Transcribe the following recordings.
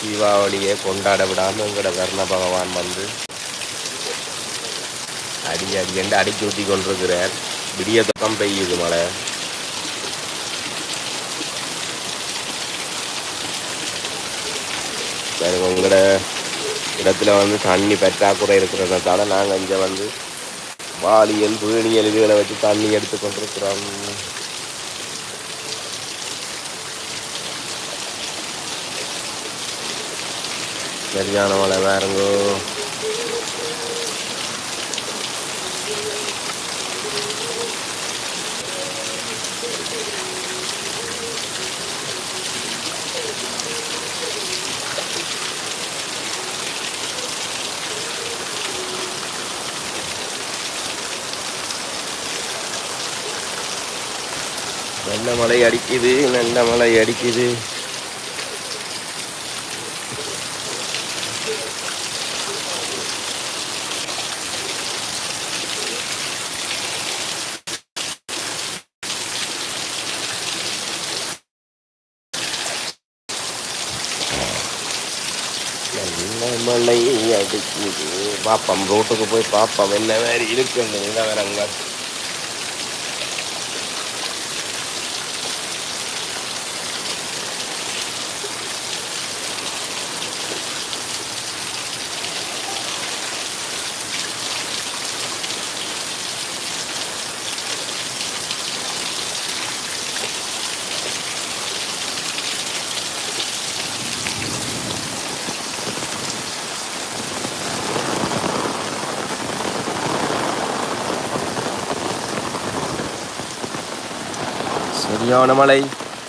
தீபாவளியை கொண்டாட விடாமல் எங்களோட கர்ண பகவான் வந்து அடி அடி என்று அடிக்கி ஊற்றி கொண்டிருக்கிறார். விடிய தொக்கம் பெய்யுது மழை. உங்களோட இடத்துல வந்து தண்ணி பற்றாக்குறை இருக்கிறதுனால நாங்கள் இங்கே வந்து வாளியல் பேணியல் இதுகளை வச்சு தண்ணி எடுத்து கொண்டிருக்கிறோம். சரியான மழை வேறங்கோ நல்ல மழை அடிக்குது நல்ல மழை அடிக்குது நல்ல மழை அடிக்குது. பாப்போம் ரோட்டுக்கு போய் பாப்போம் என்ன மாதிரி இருக்கு. வேற அங்கே சரியான மழை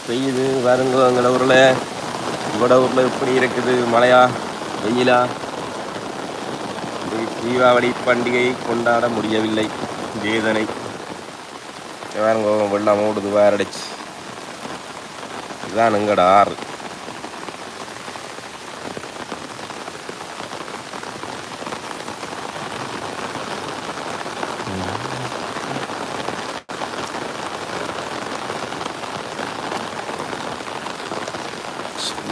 பெய்யுது. பாருங்க எங்களோட ஊரில் உங்களோட ஊரில் எப்படி இருக்குது மழையா? வெயிலா? தீபாவளி பண்டிகை கொண்டாட முடியவில்லை. வேதனை. இங்க பாருங்க வெள்ளம் ஓடுது வேறடிச்சு இதுதான் எங்களோட ஆறு.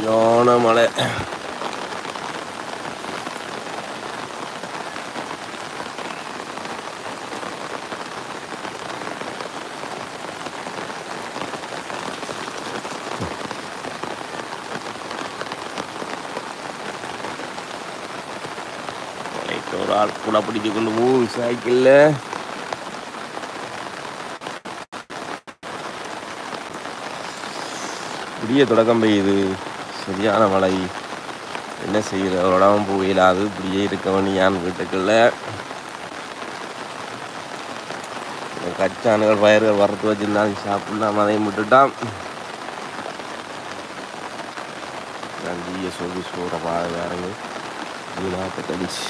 சரியான மழை ஒரு ஆள் கூட பிடிச்சு கொண்டு போகுது சைக்கிளில் புதிய தொடக்கம் பெய்யுது சரியான மழை என்ன செய்யுது? உடம்பு புயலாது இப்படியே இருக்கவன் யான் வீட்டுக்குள்ள? கச்சானுகள் பயிர்கள் வறுத்து வச்சிருந்தாலும் சாப்பிடலாம். அதையும் விட்டுட்டான். நந்திய சொல்லி சூற பாதை வேறங்க வீணாத்த கடிச்சு.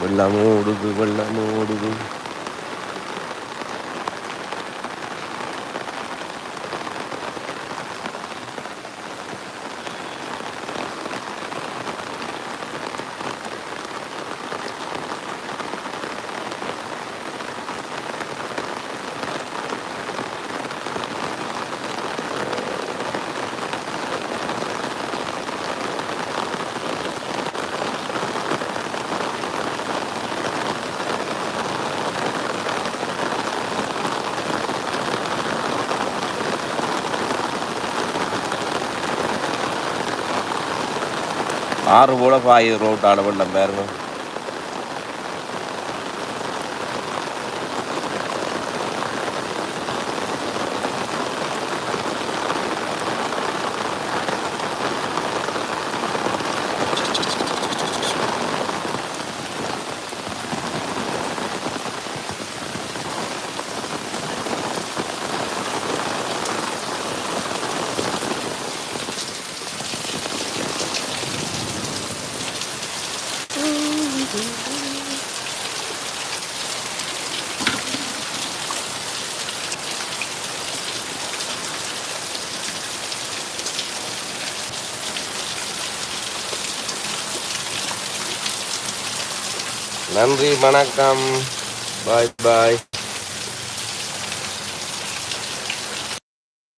வெள்ளமும் ஓடுது வெள்ளமும் ஓடுது ஆறு போல பாயுது ரோட்டான வெள்ளம் பாருங்க நன்றி வணக்கம் பாய் பாய்